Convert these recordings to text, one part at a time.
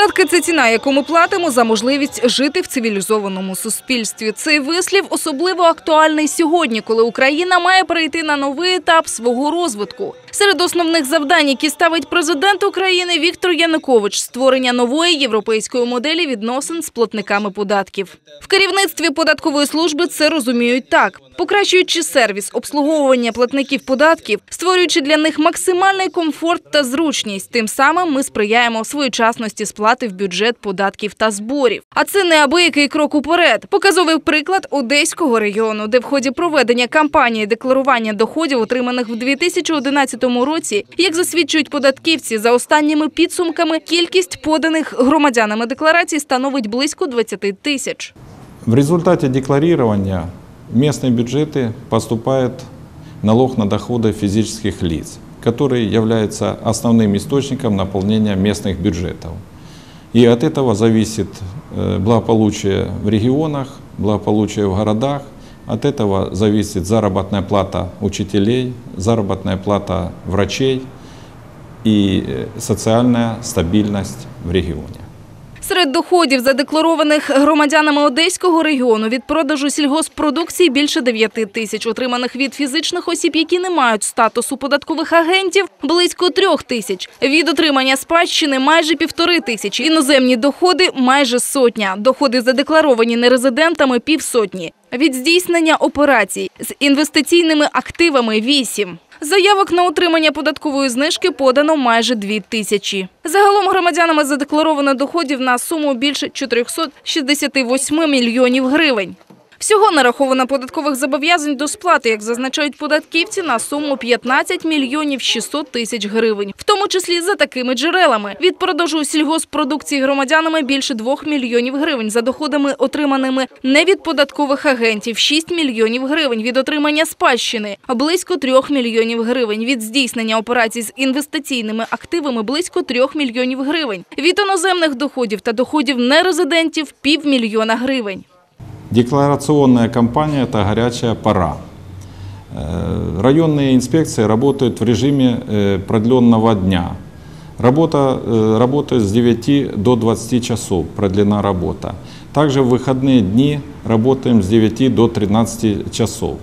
Податки це ціна, яку ми платимо за можливість жити в цивілізованому суспільстві. Цей вислів особливо актуальний сьогодні, коли Україна має перейти на новий етап свого розвитку. Серед основних завдань, які ставить президент України Віктор Янукович, створення нової європейської моделі відносин з платниками податків. В керівництві податкової служби це розуміють так: покращуючи сервіс обслуговування платників податків, створюючи для них максимальний комфорт та зручність. Тим самим ми сприяємо своєчасності сплати в бюджет податків та зборів. А це неабиякий крок уперед. Показовий приклад Одеського регіону, де в ході проведення кампанії декларування доходів, отриманих в 2011 році, як засвідчують податківці, за останніми підсумками кількість поданих громадянами декларацій становить близько 20 тисяч. В результате декларирования местные бюджеты поступает налог на доходы физических лиц, который является основным источником наполнения местных бюджетов. И от этого зависит э, благополучие в регионах, благополучие в городах, от этого зависит заработная плата учителей, заработная плата врачей и э, социальная стабильность в регионе. Серед доходів, задекларованих громадянами Одеського регіону від продажу сільгоспродукції більше 9 тисяч, отриманих від фізичних осіб, які не мають статусу податкових агентів, близько 3 тисяч. Від отримання спадщини майже півтори тисячі. Іноземні доходи майже сотня. Доходи задекларовані нерезидентами півсотні. Від здійснення операцій з інвестиційними активами – 8. Заявок на отримання податкової знижки подано майже 2 тисячі. Загалом громадянами задекларовано доходів на суму більше 468 мільйонів гривень. Всього нараховано податкових зобов'язань до сплати, як зазначають податківці, на суму 15 мільйонів 600 тисяч гривень, в тому числі за такими джерелами. Від продажу сільгоспродукції громадянами більше 2 мільйонів гривень, за доходами, отриманими не від податкових агентів – 6 мільйонів гривень, від отримання спадщини – близько 3 мільйонів гривень, від здійснення операцій з інвестиційними активами – близько 3 мільйонів гривень, від іноземних доходів та доходів нерезидентів – півмільйона гривень. Декларационная кампания – это горячая пора. Э, Районные инспекции работают в режиме э, продленного дня. Работа, э, работает с 9 до 20 часов, продлена работа. Также в выходные дни работаем с 9 до 13 часов.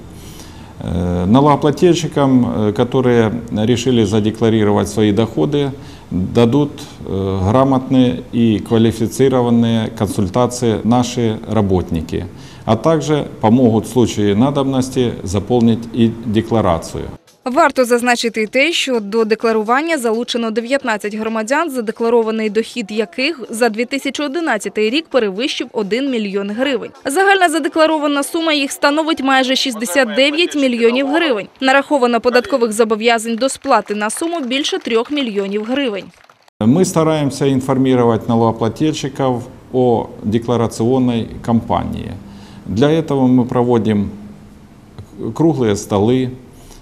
Налогоплательщикам, которые решили задекларировать свои доходы, дадут э, грамотные и квалифицированные консультации наши работники, а также помогут в случае надобности заполнить и декларацию. Варто зазначити й те, що до декларування залучено 19 громадян, задекларований дохід яких за 2011 рік перевищив 1 мільйон гривень. Загальна задекларована сума їх становить майже 69 мільйонів гривень. Нараховано податкових зобов'язань до сплати на суму більше 3 мільйонів гривень. Мы стараемся информировать налогоплательщиков о декларационной кампании. Для этого мы проводим круглые столы,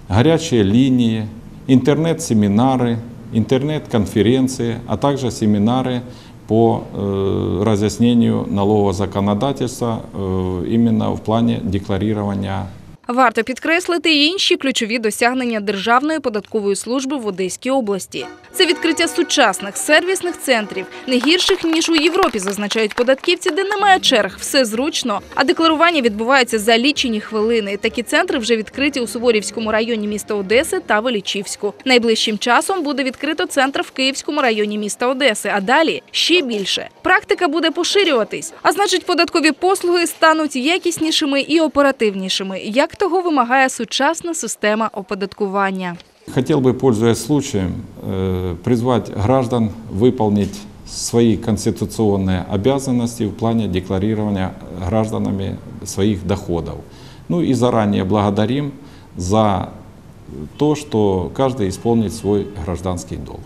Горячие линии, интернет-семинары, интернет-конференции, а также семинары по э, разъяснению налогового законодательства э, именно в плане декларирования Варто підкреслити й інші ключові досягнення Державної податкової служби в Одеській області. Це відкриття сучасних сервісних центрів, не гірших ніж у Європі, зазначають податківці, де немає черг, все зручно, а декларування відбувається за лічені хвилини. Такі центри вже відкриті у Суворівському районі міста Одеси та Величівську. Найближчим часом буде відкрито центр в Київському районі міста Одеси, а далі ще більше. Практика буде поширюватись, а значить, податкові послуги стануть якіснішими і оперативнішими, як того вимагає сучасна система оподаткування. Хотел бы, пользуясь случаем, э, призвать граждан выполнить свои конституционные обязанности в плане декларирования гражданами своих доходов. Ну и заранее благодарим за то, что каждый исполнит свой гражданский долг.